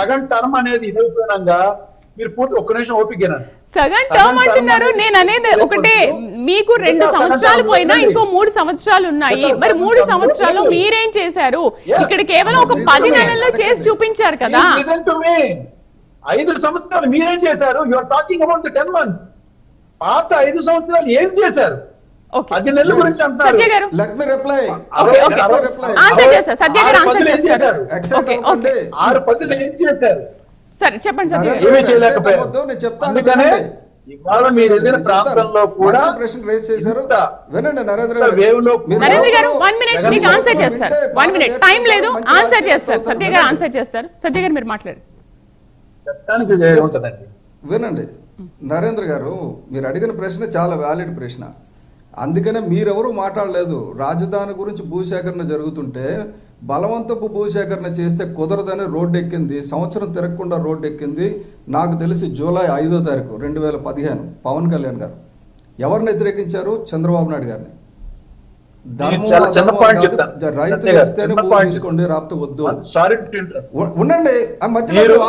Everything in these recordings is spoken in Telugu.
సగం టర్మ్ అనేది ఇదైపోయినాక మీరు పూర్తి ఒక్క నిమిషం ఓపిక సగం టర్మ్ అంటున్నారు నేను అనేది ఒకటే మీకు రెండు సంవత్సరాలు పోయినా. ఇంకో మూడు సంవత్సరాలు ఉన్నాయి. మరి మూడు ఉంది. సంవత్సరాల్లో మీరేం చేశారు. ఇక్కడ కేవలం ఒక పది. నెలల్లో చేసి చూపించారు కదా. ఐదు సంవత్సరాలు మీరేం చేశారు? You are talking about the ten months పాత ఐదు సంవత్సరాలు ఏం చేశారు? సరే చెప్పండి ఏమీ చేయలేకపోయారు. అందుకనే. ఇవాళ మీరు. ప్రాంతంలో కూడా ప్రశ్న రేస్ చేశారు ఇంత వినండి నరేంద్ర ఇంత గారు. వేవ్లో మీరు నరేంద్ర గారు ఎవరు- వన్ మినిట్ మీకు ఆన్సర్ చేస్తారు. మినిట్ టైం లేదు. ఆన్సర్ చేస్తారు. సత్య గారు. ఆన్సర్ చేస్తారు. సత్య గారు మీరు మాట్లాడు చెప్తానికి ఉంటుందండి. వినండి. నరేంద్ర గారు మీరు అడిగిన ప్రశ్న చాలా వ్యాలిడ్ ప్రశ్న. అందుకనే మీరెవరూ మాట్లాడలేదు. రాజధాని గురించి భూసేకరణ జరుగుతుంటే బలవంతపు భూసేకరణ చేస్తే కుదరదని రోడ్డు ఎక్కింది. సంవత్సరం తిరగకుండా రోడ్డు ఎక్కింది. నాకు తెలిసి జూలై ఐదో తారీఖు రెండు వేల పదిహేను పవన్ కళ్యాణ్ గారు. ఎవరిని వ్యతిరేకించారు? చంద్రబాబు నాయుడు గారిని. ధర్మం చాలా చిన్న అధర్మం point కాదు, చెప్తాను. రైతు సత్య గారు, ఇస్తేనే చిన్న భూమి point తీసుకోండి రాకపోతే వద్దు. ఉండండి.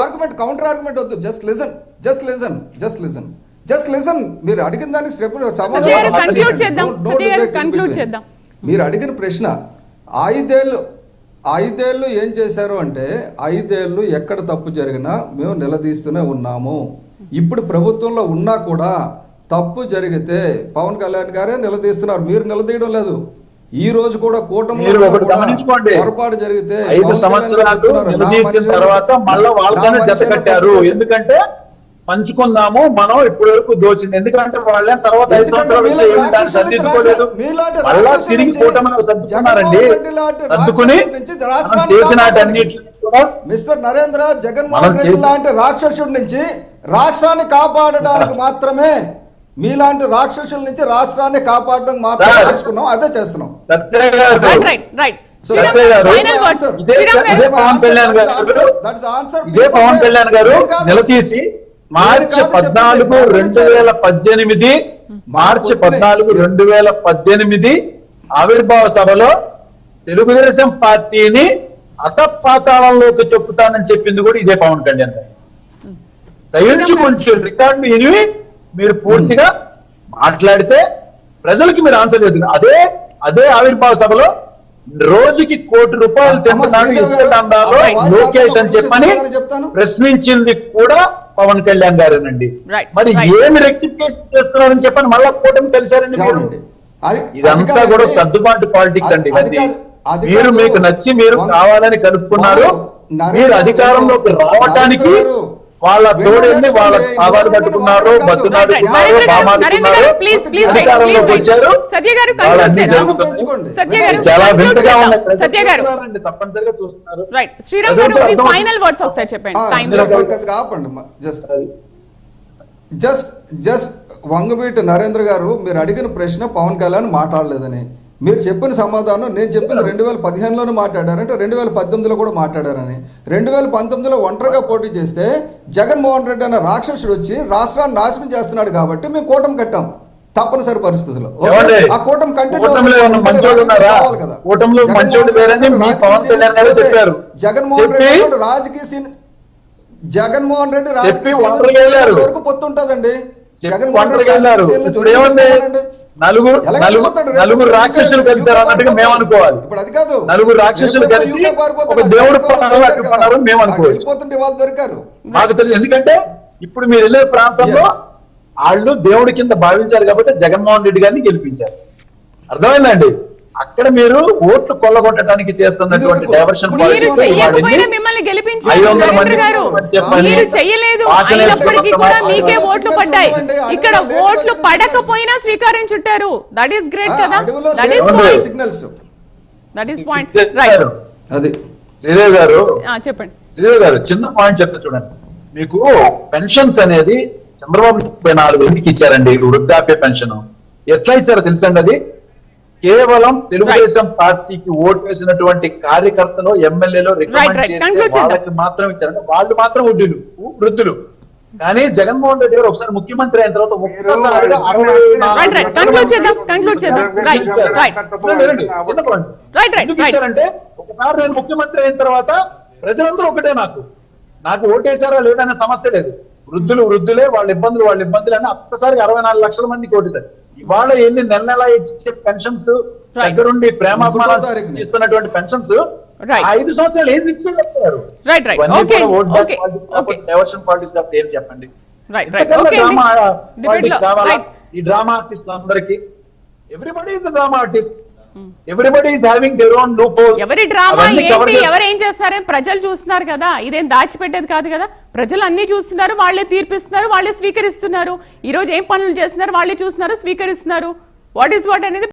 ఆర్గ్యుమెంట్ కౌంటర్ ఆర్గ్యుమెంట్ వద్దు. Just listen just listen just listen just listen మీరు అడిగిన దానికి. మీరు అడిగిన ప్రశ్న ఐదేళ్ళు ఐదేళ్ళు ఏం చేశారు అంటే ఐదేళ్ళు ఎక్కడ తప్పు జరిగినా మేము నిలదీస్తూనే ఉన్నాము. ఇప్పుడు ప్రభుత్వంలో ఉన్నా కూడా తప్పు జరిగితే పవన్ కళ్యాణ్ గారే నిలదీస్తున్నారు. మీరు నిలదీయడం లేదు. ఈ రోజు కూడా కూటమి మీరు ఒకటి గమనించుకోండి. పొరపాటు జరిగితే ఐదు సంవత్సరాలు తర్వాత మళ్ళా వాళ్ళతోనే జత కట్టారు. ఎందుకంటే పంచుకుందాము మనం ఇప్పటి వరకు దోచింది. ఎందుకంటే వాళ్ళే తర్వాత ఐదు సంవత్సరాలు సర్దిద్దుకోలేదు మళ్ళా తిరిగి కూటమిలో సర్దుకున్నారండి సర్దుకుని మనం కూడా మిస్టర్ నరేంద్ర జగన్మోహన్ రెడ్డి లాంటి రాక్షసుడి నుంచి రాష్ట్రాన్ని కాపాడడానికి మాత్రమే మీలాంటి రాక్షసుల నుంచి రాష్ట్రాన్ని కాపాడడం మాత్రమే. చేసుకున్నాం. అదే చేస్తున్నాం. ఇదే- పవన్ కళ్యాణ్ గారు. ఇదే పవన్ కళ్యాణ్. నిలదీసి మార్చి పద్నాలుగు. రెండు వేల పద్దెనిమిది మార్చి పద్నాలుగు రెండు వేల పద్దెనిమిది ఆవిర్భావ సభలో తెలుగుదేశం పార్టీని అతపాతాళంలోకి చెప్పుతానని చెప్పింది కూడా ఇదే పవన్ కళ్యాణ్ గారు. దయించి కొంచెం రికార్డు విని మీరు పూర్తిగా మాట్లాడితే ప్రజలకి మీరు ఆన్సర్ చేస్తుంది అదే అదే ఆవిర్భావ సభలో రోజుకి కోటి రూపాయలు తింటున్నాడు ఇసుక లోకేష్ అని చెప్పని ప్రశ్నించింది కూడా పవన్ కళ్యాణ్ గారేనండి మరి. ఏమి రెక్టిఫికేషన్ చేస్తున్నారని చెప్పని మళ్ళా కూటమి కలిశారండి మీరు ఇదంతా. కూడా సర్దుబాటు పాలిటిక్స్ అండి ఇవన్నీ మీరు. మీకు నచ్చి మీరు కావాలని కలుపుకున్నారు నరేంద్ర మీరు అధికారంలోకి రావటానికి వాళ్ళ వినోద్ వాళ్ళ ఆధార్ అధికారంలోకి వచ్చారు. చాలా వింతగా. ఉన్నాయి తప్పనిసరిగా చూస్తున్నారు ఫైనల్ వర్డ్స్ ఒకసారి చెప్పండి. ఆపండి just just just Vangaveeti Narendra garu మీరు అడిగిన ప్రశ్న పవన్ కళ్యాణ్ మాట్లాడలేదని. మీరు చెప్పిన సమాధానం నేను చెప్పింది రెండు వేల పదిహేనులోనే మాట్లాడారంటే రెండు వేల పద్దెనిమిదిలో కూడా మాట్లాడారని. రెండు వేల పంతొమ్మిదిలో ఒంటరిగా పోటీ చేస్తే జగన్మోహన్ రెడ్డి అనే రాక్షసుడు వచ్చి రాష్ట్రాన్ని నాశనం చేస్తున్నాడు కాబట్టి మేము కూటమి కట్టాం తప్పనిసరి పరిస్థితుల్లో? ఆ కూటమి కంటిన్యూ జగన్మోహన్ రెడ్డి రాజకీయ సీన్ జగన్మోహన్ రెడ్డి రాజకీయ పొత్తుంటదండి. జగన్మోహన్ రెడ్డి నలుగురు నలుగురు రాక్షసులు కలిశారు అన్నట్టుగా మేము అనుకోవాలి. ఇప్పుడు అది కాదు నలుగురు రాక్షసులు కలిసి. ఒక దేవుడు పన్నారు, మేము అనుకోవచ్చు. వాళ్ళు దొరికారు. మాకు తెలియదు. ఎందుకంటే ఇప్పుడు మీరు వెళ్ళే ప్రాంతంలో. వాళ్ళు దేవుడి కింద భావించారు కాబట్టి జగన్మోహన్ రెడ్డి గారిని గెలిపించారు. అర్థమైందండి? అక్కడ మీరు ఓట్లు కొల్లగొట్టడానికి చేస్తున్నటువంటి డైవర్షన్ పాలిటిక్స్ మీరు చెయ్యలేదు భాష అయినప్పటికీ కూడా నేర్చుకోవడం మీకే ఓట్లు పడ్డాయి. ఇక్కడ ఓట్లు పడకపోయినా శ్రీకారం చుట్టారు. దట్ ఈస్ గ్రేట్ కదా? That is signals that is point right. అది. శ్రీదేవి గారు చెప్పండి. శ్రీదేవి గారు చిన్న పాయింట్ చెప్తా చూడండి. మీకు పెన్షన్స్ అనేది చంద్రబాబు ముప్పై నాలుగు ఎందుకు ఇచ్చారండి. వృద్ధాప్య పెన్షన్. ఎట్లా ఇచ్చారో తెలుసండి అది? కేవలం తెలుగుదేశం పార్టీకి ఓటు వేసినటువంటి కార్యకర్తలు ఎమ్మెల్యేలు రికమెండ్. చేస్తే. వాళ్ళకి మాత్రం ఇచ్చారంటే వాళ్ళు మాత్రం వృద్ధులు వృద్ధులు. కానీ జగన్మోహన్ రెడ్డి గారు ఒకసారి ముఖ్యమంత్రి అయిన తర్వాత. ఇచ్చారంటే ఒకసారి నేను ముఖ్యమంత్రి అయిన తర్వాత ప్రజలందరూ ఒకటే నాకు. నాకు ఓటేశారా లేదనే సమస్య లేదు. వృద్ధులు వృద్ధులే వాళ్ళ ఇబ్బందులు వాళ్ళ ఇబ్బందులు అని ఒక్కసారి అరవై నాలుగు లక్షల మందికి ఓటేశారు. ఇవాళ ఎన్ని నెల నెల ఇచ్చే పెన్షన్స్? దగ్గరుండి తారీఖుని. ఇస్తున్నటువంటి పెన్షన్స్. ఐదు సంవత్సరాలు ఏం. కాకపోతే డైవర్షన్ పాలిటిక్స్ కాకపోతే ఏం చెప్పండి? డ్రామా ఈ డ్రామా ఆర్టిస్ట్ అందరికి. Everybody is drama artist everybody is having their own loop ఎవరి డ్రామా ఏంటి? ఎవరు ఏం చేస్తారని ప్రజలు చూస్తున్నారు కదా? ఇదేం దాచిపెట్టేది కాదు కదా? ప్రజలు అన్ని చూస్తున్నారు వాళ్ళే తీర్పిస్తున్నారు వాళ్ళే స్వీకరిస్తున్నారు. ఈ రోజు ఏం పనులు చేస్తున్నారు? వాళ్ళే చూస్తున్నారు స్వీకరిస్తున్నారు. వాట్ ఈస్ వాట్ అనేది